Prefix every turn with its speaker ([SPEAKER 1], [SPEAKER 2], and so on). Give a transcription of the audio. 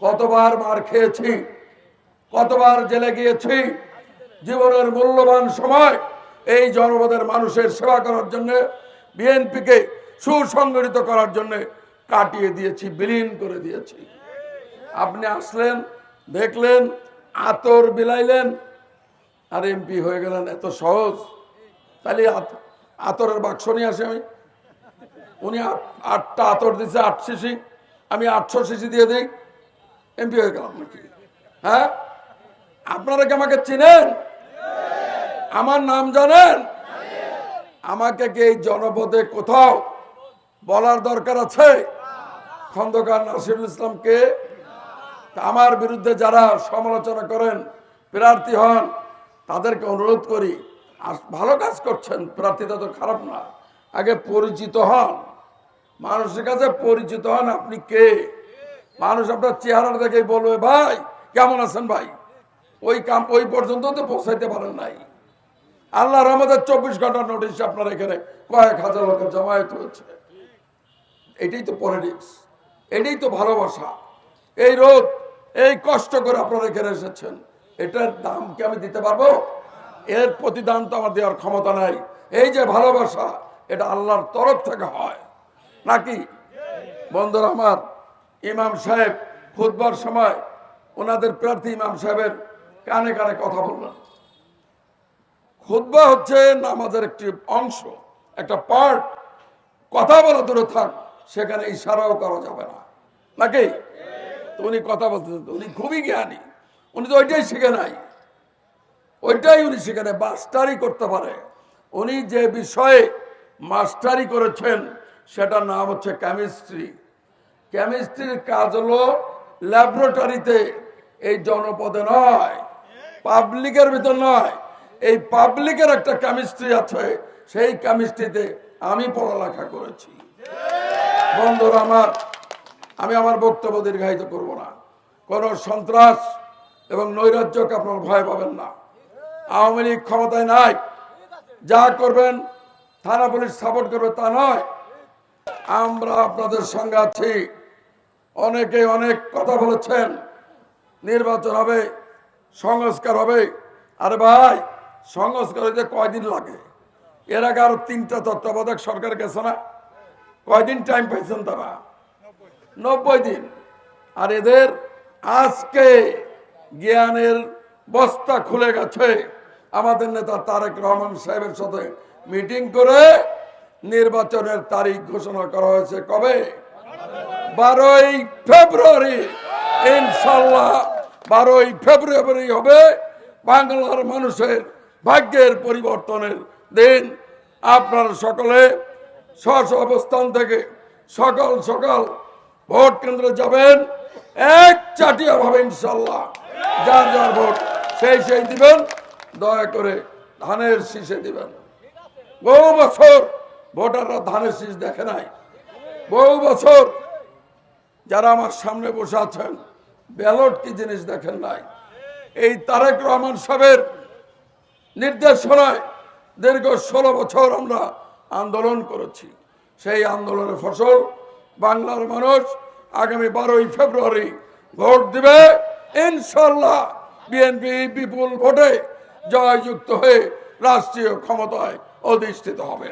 [SPEAKER 1] কতবার মার খেয়েছি, কতবার জেলে গিয়েছি, জীবনের মূল্যবান সময় এই জনপদের মানুষের সেবা করার জন্য, বিএনপিকে সুসংগঠিত করার জন্য কাটিয়ে দিয়েছি, বিলীন করে দিয়েছি। আপনি আসলেন, দেখলেন, আতর বিলাইলেন, আর এমপি হয়ে গেলেন, এত সহজ। তাহলে আতরের বাক্স নিয়ে আসি আমি। উনি আট- আটটা আতর দিছে, আট শিশি আমি আটশো শিশি দিয়ে দিই। এমপি হয়ে গেলাম নাকি? হ্যাঁ? আপনারা কি আমাকে চিনেন? আমার নাম জানেন? আমাকে কি এই জনপদে কোথাও বলার দরকার আছে? খন্দকার নাসিরুল ইসলামকে? আমার বিরুদ্ধে যারা সমালোচনা করেন, প্রার্থী হন, তাদেরকে অনুরোধ করি ভালো কাজ করছেন প্রার্থীটা তো খারাপ না। আগে পরিচিত হন। মানুষের কাছে পরিচিত হন আপনি কে? মানুষ আপনার চেহারা দেখেই বলবে, ভাই, কেমন আছেন ভাই? ওই কাম, ওই পর্যন্ত তো পৌঁছাইতে পারেন নাই। আল্লাহর আমাদের চব্বিশ ঘণ্টার নোটিশ আপনার এখানে কয়েক হাজার লোকের জমায়েত হয়েছে। এটাই তো পলিটিক্স এটাই তো ভালোবাসা। এই রোদ, এই কষ্ট করে আপনারা এখানে এসেছেন। এটার দাম কি আমি দিতে পারব? এর প্রতিদান তো আমার দেওয়ার ক্ষমতা নাই। এই যে ভালোবাসা, এটা আল্লাহর তরফ থেকে হয়। নাকি? বন্ধুরা আমার ইমাম সাহেব খুদবার সময় ওনাদের প্রার্থী ইমাম সাহেবের কানে কানে কথা বললেন। খুদ্া হচ্ছে নামাজের একটি অংশ, একটা পার্ট কথা বলা দূরে থাক, সেখানে ইশারাও করা যাবে না। নাকি? উনি কথা বলতে উনি খুবই জ্ঞানী। উনি তো ওইটাই শিখে নাই। ওইটাই উনি সেখানে মাস্টারি করতে পারে। উনি যে বিষয়ে মাস্টারি করেছেন, সেটার নাম হচ্ছে কেমিস্ট্রি কেমিস্ট্রির কাজ হলো ল্যাবরেটরিতে এই জনপদে নয় পাবলিকের ভিতর নয়। এই পাবলিকের একটা কেমিস্ট্রি আছে, সেই কেমিস্ট্রিতে আমি পড়ালেখা করেছি। বন্ধুরা আমার, আমি আমার বক্তব্য দীর্ঘায়িত করব না। কোন সন্ত্রাস এবং নৈরাজ্যকে আপনার ভয় পাবেন না। আওয়ামী লীগ ক্ষমতায় নাই। যা করবেন, থানা পুলিশ সাপোর্ট করবে তা নয়। আমরা আপনাদের সঙ্গে আছি। অনেকে অনেক কথা বলেছেন। নির্বাচন হবে, সংস্কার হবে। আরে ভাই, সংস্কার হইতে কয়দিন লাগে? এর আগে আরও তিনটা তত্ত্বাবধায়ক সরকার গেছে না? কয়দিন টাইম পাইছেন তারা? নব্বই দিন। আর এদের আজকে জ্ঞানের বস্তা খুলে গেছে। আমাদের নেতা তারেক রহমান সাহেবের সাথে মিটিং করে নির্বাচনের তারিখ ঘোষণা করা হয়েছে কবে? বারোই ফেব্রুয়ারি ইনশাল্লাহ বারোই ফেব্রুয়ারি হবে বাংলার মানুষের ভাগ্যের পরিবর্তনের দিন। আপনারা সকলে স্ব স্ব অবস্থান থেকে সকাল সকাল ভোট কেন্দ্রে যাবেন, এক চাটিয়া ভাবে ইনশাল্লাহ যার যার ভোট সেই সেই দিবেন, দয়া করে ধানের শীষে দিবেন। বহু বছর ভোটাররা ধানের শীষ দেখে নাই। বহু বছর যারা আমার সামনে বসে আছেন, ব্যালট কি জিনিস দেখেন নাই? এই তারেক রহমান সাহেবের নির্দেশনায় দীর্ঘ ষোলো বছর আমরা আন্দোলন করেছি। সেই আন্দোলনের ফসল, বাংলার মানুষ আগামী বারোই ফেব্রুয়ারি ভোট দিবে। ইনশাল্লাহ বিএনপি বিপুল ভোটে জয়যুক্ত হয়ে রাষ্ট্রীয় ক্ষমতায় অধিষ্ঠিত হবে।